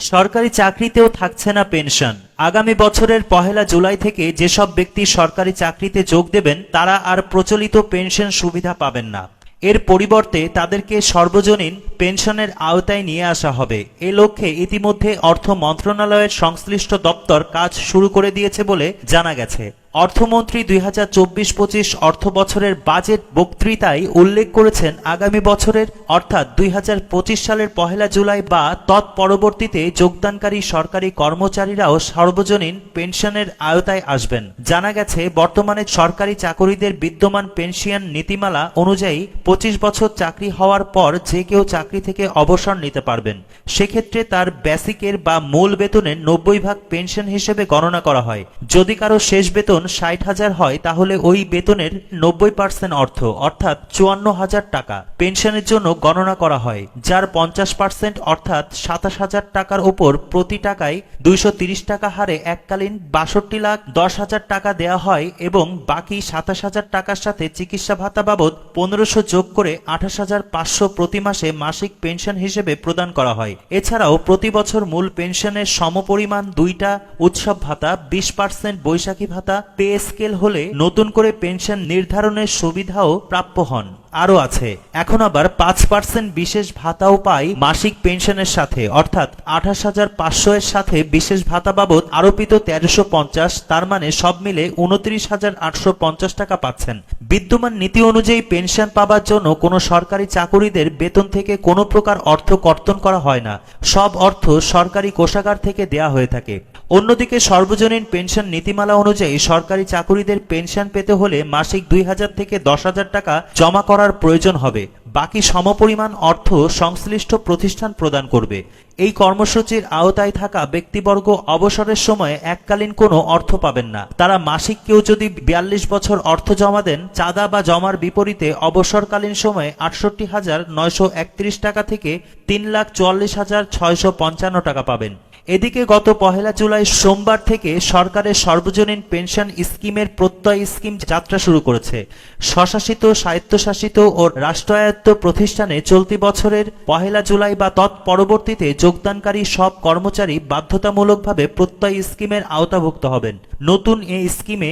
সরকারি চাকরিতেও থাকছে না পেনশন। আগামী বছরের পহেলা জুলাই থেকে যেসব ব্যক্তি সরকারি চাকরিতে যোগ দেবেন, তারা আর প্রচলিত পেনশন সুবিধা পাবেন না। এর পরিবর্তে তাদেরকে সর্বজনীন পেনশনের আওতায় নিয়ে আসা হবে। এ লক্ষ্যে ইতিমধ্যে অর্থ মন্ত্রণালয়ের সংশ্লিষ্ট দপ্তর কাজ শুরু করে দিয়েছে বলে জানা গেছে। অর্থমন্ত্রী দুই হাজার চব্বিশ পঁচিশ অর্থ বছরের বাজেট বক্তৃতায় উল্লেখ করেছেন আগামী বছরের, অর্থাৎ দুই হাজার পঁচিশ সালের পহেলা জুলাই বা তৎপরবর্তীতে যোগদানকারী সরকারি কর্মচারীরাও সর্বজনীন পেনশনের আওতায় আসবেন। জানা গেছে, বর্তমানে সরকারি চাকরিদের বিদ্যমান পেনশন নীতিমালা অনুযায়ী পঁচিশ বছর চাকরি হওয়ার পর যে কেউ চাকরি থেকে অবসর নিতে পারবেন। সেক্ষেত্রে তার বেসিকের বা মূল বেতনের নব্বই ভাগ পেনশন হিসেবে গণনা করা হয়। যদি কারও শেষ বেতন ষাট হাজার হয়, তাহলে ওই বেতনের নব্বই পার্সেন্ট অর্থ, অর্থাৎ চুয়ান্ন হাজার টাকা পেনশনের জন্য গণনা করা হয়, যার পঞ্চাশ পার্সেন্ট অর্থাৎ সাতাশ হাজার টাকার ওপর প্রতি টাকায় দুইশো তিরিশ টাকা হারে এককালীন বাষট্টি লাখ দশ হাজার টাকা দেয়া হয় এবং বাকি সাতাশ হাজার টাকার সাথে চিকিৎসা ভাতা বাবদ পনেরোশো যোগ করে আঠাশ হাজার পাঁচশো প্রতি মাসে মাসিক পেনশন হিসেবে প্রদান করা হয়। এছাড়াও প্রতি বছর মূল পেনশনের সমপরিমাণ দুইটা উৎসব ভাতা, বিশ পার্সেন্ট বৈশাখী ভাতা পে স্কেল হলে নতুন করে পেনশন নির্ধারণের সুবিধাও প্রাপ্য হন। আরও আছে। এখন আবার পাঁচ পার্সেন্ট বিশেষ ভাতাও পায় মাসিক পেনশনের সাথে। অর্থাৎ আঠাশ হাজার পাঁচশো এর সাথে বিশেষ ভাতা বাবদ আরোপিত তেরোশো পঞ্চাশ, তার মানে সব মিলে উনত্রিশ হাজার আটশো পঞ্চাশ টাকা পাচ্ছেন। বিদ্যমান নীতি অনুযায়ী পেনশন পাবার জন্য কোনো সরকারি চাকুরিদের বেতন থেকে কোনো প্রকার অর্থ কর্তন করা হয় না। সব অর্থ সরকারি কোষাগার থেকে দেয়া হয়ে থাকে। অন্যদিকে সর্বজনীন পেনশন নীতিমালা অনুযায়ী সরকারি চাকুরিদের পেনশন পেতে হলে মাসিক দুই হাজার থেকে দশ হাজার টাকা জমা করার প্রয়োজন হবে। বাকি সমপরিমাণ অর্থ সংশ্লিষ্ট প্রতিষ্ঠান প্রদান করবে। এই কর্মসূচির আওতায় থাকা ব্যক্তিবর্গ অবসরের সময় এককালীন কোনো অর্থ পাবেন না। তারা মাসিক কেউ যদি বিয়াল্লিশ বছর অর্থ জমা দেন, চাঁদা বা জমার বিপরীতে অবসরকালীন সময়ে আটষট্টি হাজার নয়শো একত্রিশ টাকা থেকে তিন লাখ চুয়াল্লিশ হাজার ছয়শো পঞ্চান্ন টাকা পাবেন। এদিকে গত পহেলা জুলাই সোমবার থেকে সরকারের সর্বজনীন পেনশন স্কিমের প্রত্যয় স্কিম যাত্রা শুরু করেছে। স্বশাসিত, স্বায়ত্তশাসিত ও রাষ্ট্রায়ত্ত প্রতিষ্ঠানে চলতি বছরের পহেলা জুলাই বা তৎপরবর্তীতে যোগদানকারী সব কর্মচারী বাধ্যতামূলকভাবে প্রত্যয় স্কিমের আওতাভুক্ত হবেন। নতুন এই স্কিমে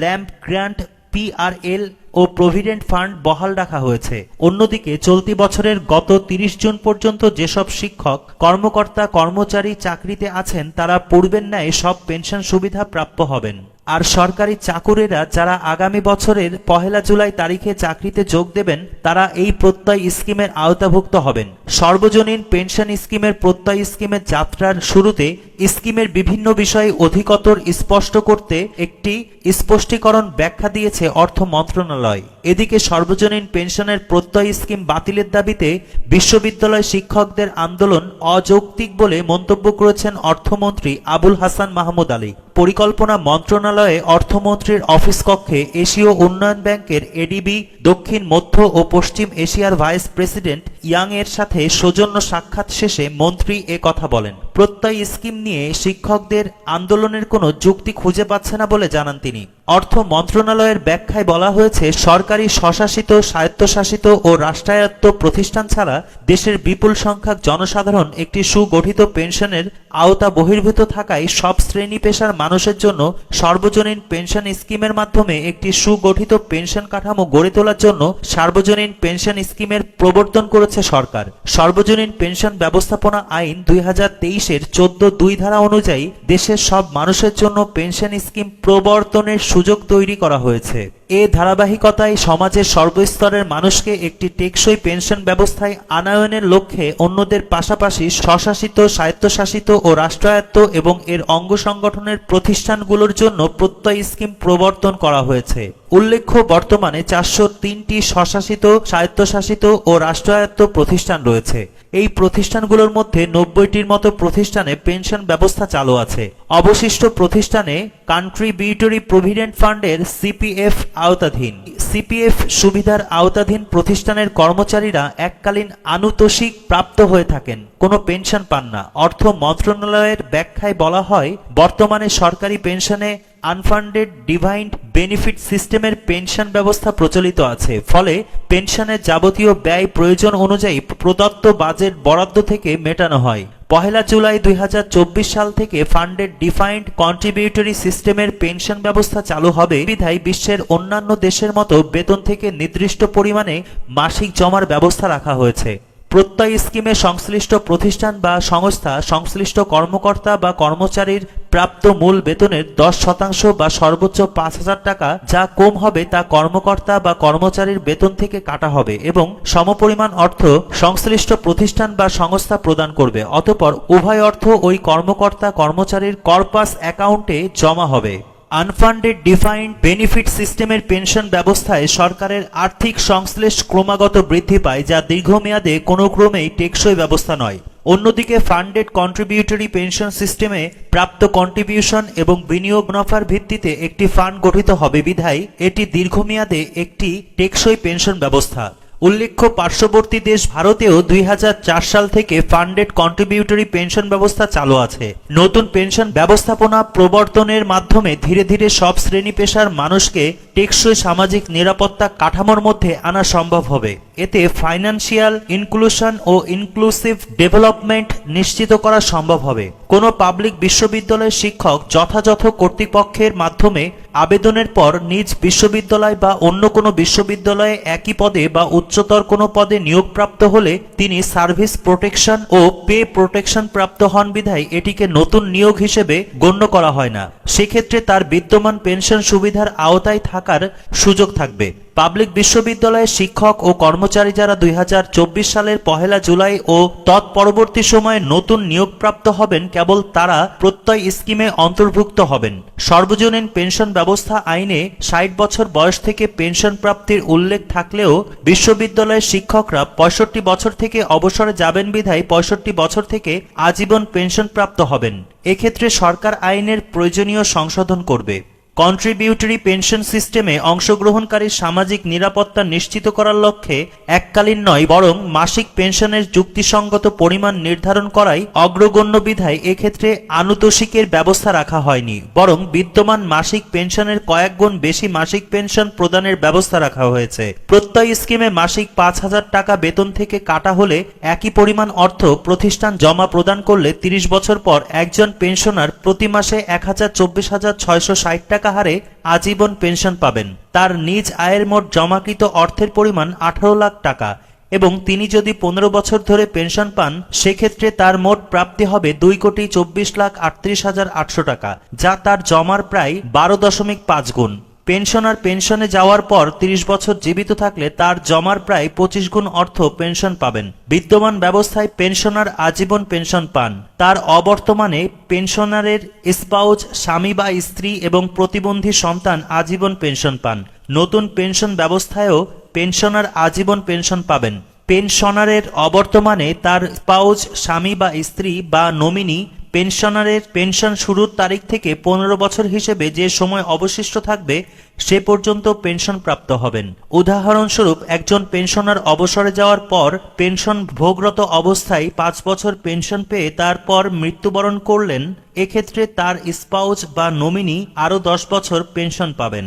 ল্যাম্প গ্র্যান্ট পিআরএল ও প্রভিডেন্ট ফান্ড বহাল রাখা হয়েছে। অন্যদিকে চলতি বছরের গত তিরিশ জুন পর্যন্ত যেসব শিক্ষক, কর্মকর্তা, কর্মচারী চাকরিতে আছেন, তারা পূর্বের ন্যায় সব পেনশন সুবিধা প্রাপ্য হবেন। আর সরকারি চাকুরেরা যারা আগামী বছরের পহেলা জুলাই তারিখে চাকরিতে যোগ দেবেন, তারা এই প্রত্যয় স্কিমের আওতাভুক্ত হবেন। সর্বজনীন পেনশন স্কিমের প্রত্যয় স্কিমের যাত্রার শুরুতে স্কিমের বিভিন্ন বিষয়ে অধিকতর স্পষ্ট করতে একটি স্পষ্টীকরণ ব্যাখ্যা দিয়েছে অর্থ মন্ত্রণালয়। এদিকে সর্বজনীন পেনশনের প্রত্যয় স্কিম বাতিলের দাবিতে বিশ্ববিদ্যালয় শিক্ষকদের আন্দোলন অযৌক্তিক বলে মন্তব্য করেছেন অর্থমন্ত্রী আবুল হাসান মাহমুদ আলী। পরিকল্পনা মন্ত্রণালয়ে অর্থমন্ত্রীর অফিস কক্ষে এশীয় উন্নয়ন ব্যাংকের এডিবি দক্ষিণ, মধ্য ও পশ্চিম এশিয়ার ভাইস প্রেসিডেন্ট ইয়াং এর সাথে সৌজন্য সাক্ষাৎ শেষে মন্ত্রী এ কথা বলেন। প্রত্যয় স্কিম নিয়ে শিক্ষকদের আন্দোলনের কোনো যুক্তি খুঁজে পাচ্ছে না বলে জানান তিনি। অর্থ মন্ত্রণালয়ের ব্যাখ্যায় বলা হয়েছে, সরকারি স্বশাসিত, স্বায়ত্তশাসিত ও রাষ্ট্রায়ত্ত প্রতিষ্ঠান ছাড়া দেশের বিপুল সংখ্যক জনসাধারণ একটি সুগঠিত পেনশনের আওতা বহির্ভূত থাকায় সব শ্রেণি পেশার মানুষের জন্য সর্বজনীন পেনশন স্কিমের মাধ্যমে একটি সুগঠিত পেনশন কাঠামো গড়ে তোলার জন্য সার্বজনীন পেনশন স্কিমের প্রবর্তন করেছে সরকার। সর্বজনীন পেনশন ব্যবস্থাপনা আইন দুই হাজার তেইশের চোদ্দ দুই ধারা অনুযায়ী দেশের সব মানুষের জন্য পেনশন স্কিম প্রবর্তনের সুযোগ তৈরি করা হয়েছে। এ ধারাবাহিকতায় সমাজের সর্বস্তরের মানুষকে একটি টেকসই পেনশন ব্যবস্থায় আনায়নের লক্ষ্যে অন্যদের পাশাপাশি স্বশাসিত, স্বায়ত্তশাসিত ও রাষ্ট্রায়ত্ত এবং এর অঙ্গ সংগঠনের প্রতিষ্ঠানগুলোর জন্য প্রত্যয় স্কিম প্রবর্তন করা হয়েছে। উল্লেখ্য, বর্তমানে চারশো তিনটি স্বশাসিত, স্বায়ত্তশাসিত ও রাষ্ট্রায়ত্ত প্রতিষ্ঠান রয়েছে। এই প্রতিষ্ঠানগুলোর মধ্যে নব্বইটির মতো প্রতিষ্ঠানে পেনশন ব্যবস্থা চালু আছে। অবশিষ্ট প্রতিষ্ঠানে কন্ট্রিবিউটরি প্রভিডেন্ট ফান্ডের সিপিএফ আওতাধীন। সিপিএফ সুবিধার আওতাধীন প্রতিষ্ঠানের কর্মচারীরা এককালীন আনুতোষিক প্রাপ্ত হয়ে থাকেন। কোনো পেনশন পান না। অর্থ মন্ত্রণালয়ের ব্যাখ্যায় বলা হয়, বর্তমানে সরকারি পেনশনে আনফান্ডেড ডিভাইন্ড বেনিফিট সিস্টেমের পেনশন ব্যবস্থা প্রচলিত আছে। ফলে পেনশনের যাবতীয় ব্যয় প্রয়োজন অনুযায়ী প্রদত্ত বাজেট বরাদ্দ থেকে মেটানো হয়। পহেলা জুলাই দুই হাজার চব্বিশ সাল থেকে ফান্ডেড ডিফাইন্ড কন্ট্রিবিউটরি সিস্টেমের পেনশন ব্যবস্থা চালু হবে। বিধায় বিশ্বের অন্যান্য দেশের মতো বেতন থেকে নির্দিষ্ট পরিমাণে মাসিক জমার ব্যবস্থা রাখা হয়েছে। প্রত্যয় স্কিমে সংশ্লিষ্ট প্রতিষ্ঠান বা সংস্থা, সংশ্লিষ্ট কর্মকর্তা বা কর্মচারীর প্রাপ্ত মূল বেতনের দশ শতাংশ বা সর্বোচ্চ পাঁচ হাজার টাকা যা কম হবে তা কর্মকর্তা বা কর্মচারীর বেতন থেকে কাটা হবে এবং সমপরিমাণ অর্থ সংশ্লিষ্ট প্রতিষ্ঠান বা সংস্থা প্রদান করবে। অতপর উভয় অর্থ ওই কর্মকর্তা কর্মচারীর কর্পাস অ্যাকাউন্টে জমা হবে। আনফান্ডেড ডিফাইন্ড বেনিফিট সিস্টেমের পেনশন ব্যবস্থায় সরকারের আর্থিক সংশ্লেষ ক্রমাগত বৃদ্ধি পায়, যা দীর্ঘমেয়াদে কোনো ক্রমেই টেকসই ব্যবস্থা নয়। অন্যদিকে ফান্ডেড কন্ট্রিবিউটরি পেনশন সিস্টেমে প্রাপ্ত কন্ট্রিবিউশন এবং বিনিয়োগ মুনাফার ভিত্তিতে একটি ফান্ড গঠিত হবে বিধায় এটি দীর্ঘমেয়াদে একটি টেকসই পেনশন ব্যবস্থা। উল্লেখ্য, পার্শ্ববর্তী দেশ ভারতেও দুই হাজার চার সাল থেকে ফান্ডেড কন্ট্রিবিউটরি পেনশন ব্যবস্থা চালু আছে। নতুন পেনশন ব্যবস্থাপনা প্রবর্তনের মাধ্যমে ধীরে ধীরে সব শ্রেণি পেশার মানুষকে টেকসই সামাজিক নিরাপত্তা কাঠামোর মধ্যে আনা সম্ভব হবে। এতে ফাইন্যান্সিয়াল ইনক্লুশন ও ইনক্লুসিভ ডেভেলপমেন্ট নিশ্চিত করা সম্ভব হবে। কোনো পাবলিক বিশ্ববিদ্যালয়ের শিক্ষক যথাযথ কর্তৃপক্ষের মাধ্যমে আবেদনের পর নিজ বিশ্ববিদ্যালয় বা অন্য কোনো বিশ্ববিদ্যালয়ে একই পদে বা উচ্চতর কোনো পদে নিয়োগপ্রাপ্ত হলে তিনি সার্ভিস প্রোটেকশন ও পে প্রোটেকশন প্রাপ্ত হন বিধায় এটিকে নতুন নিয়োগ হিসেবে গণ্য করা হয় না। সেক্ষেত্রে তার বিদ্যমান পেনশন সুবিধার আওতায় থাকার সুযোগ থাকবে। পাবলিক বিশ্ববিদ্যালয়ের শিক্ষক ও কর্মচারী যারা দুই হাজার চব্বিশ সালের পহেলা জুলাই ও তৎপরবর্তী সময়ে নতুন নিয়োগপ্রাপ্ত হবেন, কেবল তারা প্রত্যয় স্কিমে অন্তর্ভুক্ত হবেন। সর্বজনীন পেনশন ব্যবস্থা আইনে ষাট বছর বয়স থেকে পেনশন প্রাপ্তির উল্লেখ থাকলেও বিশ্ববিদ্যালয়ের শিক্ষকরা পঁয়ষট্টি বছর থেকে অবসরে যাবেন বিধায় পঁয়ষট্টি বছর থেকে আজীবন পেনশন প্রাপ্ত হবেন। এক্ষেত্রে সরকার আইনের প্রয়োজনীয় সংশোধন করবে। কন্ট্রিবিউটরি পেনশন সিস্টেমে অংশগ্রহণকারী সামাজিক নিরাপত্তা নিশ্চিত করার লক্ষ্যে এককালীন নয়, বরং মাসিক পেনশনের যুক্তিসঙ্গত পরিমাণ নির্ধারণ করাই অগ্রগণ্য বিধায় এক্ষেত্রে আনুতোষিকের ব্যবস্থা রাখা হয়নি। বরং বিদ্যমান মাসিক পেনশনের কয়েক গুণ বেশি মাসিক পেনশন প্রদানের ব্যবস্থা রাখা হয়েছে। প্রত্যয় স্কিমে মাসিক পাঁচ হাজার টাকা বেতন থেকে কাটা হলে একই পরিমাণ অর্থ প্রতিষ্ঠান জমা প্রদান করলে তিরিশ বছর পর একজন পেনশনার প্রতি মাসে এক হাজার চব্বিশ হাজার ছয়শো ষাট টাকা হারে আজীবন পেনশন পাবেন। তার নিজ আয়ের মোট জমাকৃত অর্থের পরিমাণ আঠারো লাখ টাকা এবং তিনি যদি পনেরো বছর ধরে পেনশন পান, সেক্ষেত্রে তার মোট প্রাপ্তি হবে দুই কোটি চব্বিশ লাখ আটত্রিশ হাজার আটশো টাকা, যা তার জমার প্রায় বারো দশমিক পাঁচ গুণ। পেনশনার পেনশনে যাওয়ার পর ৩০ বছর জীবিত থাকলে তার জমার প্রায় পঁচিশ গুণ অর্থ পেনশন পাবেন। বিদ্যমান ব্যবস্থায় পেনশনার আজীবন পেনশন পান। তার অবর্তমানে পেনশনারের স্পাউজ, স্বামী বা স্ত্রী এবং প্রতিবন্ধী সন্তান আজীবন পেনশন পান। নতুন পেনশন ব্যবস্থায়ও পেনশনার আজীবন পেনশন পাবেন। পেনশনারের অবর্তমানে তার স্পাউজ, স্বামী বা স্ত্রী বা নমিনি পেনশনারের পেনশন শুরুর তারিখ থেকে পনেরো বছর হিসেবে যে সময় অবশিষ্ট থাকবে, সে পর্যন্ত পেনশন প্রাপ্ত হবেন। উদাহরণস্বরূপ, একজন পেনশনার অবসরে যাওয়ার পর পেনশন ভোগরত অবস্থায় পাঁচ বছর পেনশন পেয়ে তারপর মৃত্যুবরণ করলেন, এক্ষেত্রে তার স্পাউজ বা নমিনি আরও দশ বছর পেনশন পাবেন।